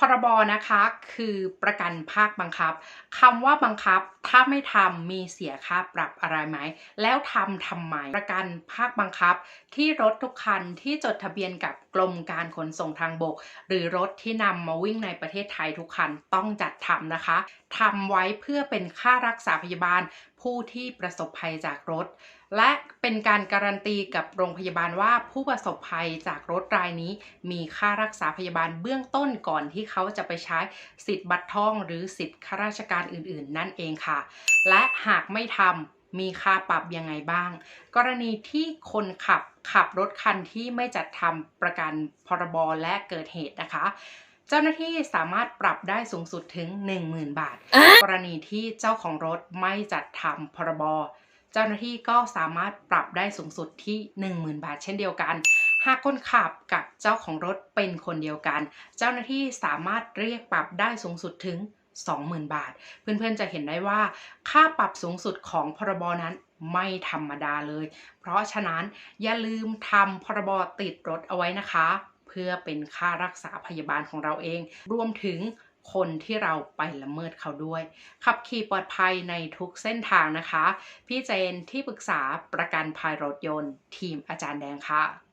พรบนะคะคือประกันภาคบังคับคำว่าบังคับถ้าไม่ทำมีเสียค่าปรับอะไรไหม แล้วทำทำไมประกันภาคบังคับ ที่รถทุกคันที่จดทะเบียนกับกรมการขนส่งทางบก หรือรถที่นำมาวิ่งในประเทศไทยทุกคันต้องจัดทำนะคะทำไว้เพื่อเป็นค่ารักษาพยาบาลผู้ที่ประสบภัยจากรถ และเป็นการการันตีกับโรงพยาบาลว่าผู้ประสบภัยจากรถรายนี้ มีค่ารักษาพยาบาลเบื้องต้นก่อนที่เขาจะไปใช้สิทธิ์บัตรทอง หรือสิทธิ์ข้าราชการอื่น ๆ นั่นเองค่ะ และหากไม่ทำ มีค่าปรับยังไงบ้าง กรณีที่คนขับขับรถคันที่ไม่จัดทำประกันพรบและเกิดเหตุนะคะ เจ้าหน้าที่สามารถปรับได้สูงสุดถึง 10,000 บาท กรณีที่เจ้าของรถไม่จัดทำพรบเจ้าหน้าที่ก็สามารถปรับได้สูงสุดที่ 10,000 บาท เช่นเดียวกัน หากคนขับกับเจ้าของรถเป็นคนเดียวกัน เจ้าหน้าที่สามารถเรียกปรับได้สูงสุดถึง 20,000 บาท เพื่อนๆจะเห็นได้ว่า ค่าปรับสูงสุดของพรบนั้นไม่ธรรมดาเลย เพราะฉะนั้นอย่าลืมทำพรบติดรถเอาไว้นะคะ เพื่อเป็นค่ารักษาพยาบาลของเราเอง รวมถึงคนที่เราไปละเมิดเขาด้วย ขับขี่ปลอดภัยในทุกเส้นทางนะคะ พี่เจนที่ปรึกษาประกันภัยรถยนต์ ทีมอาจารย์แดงค่ะ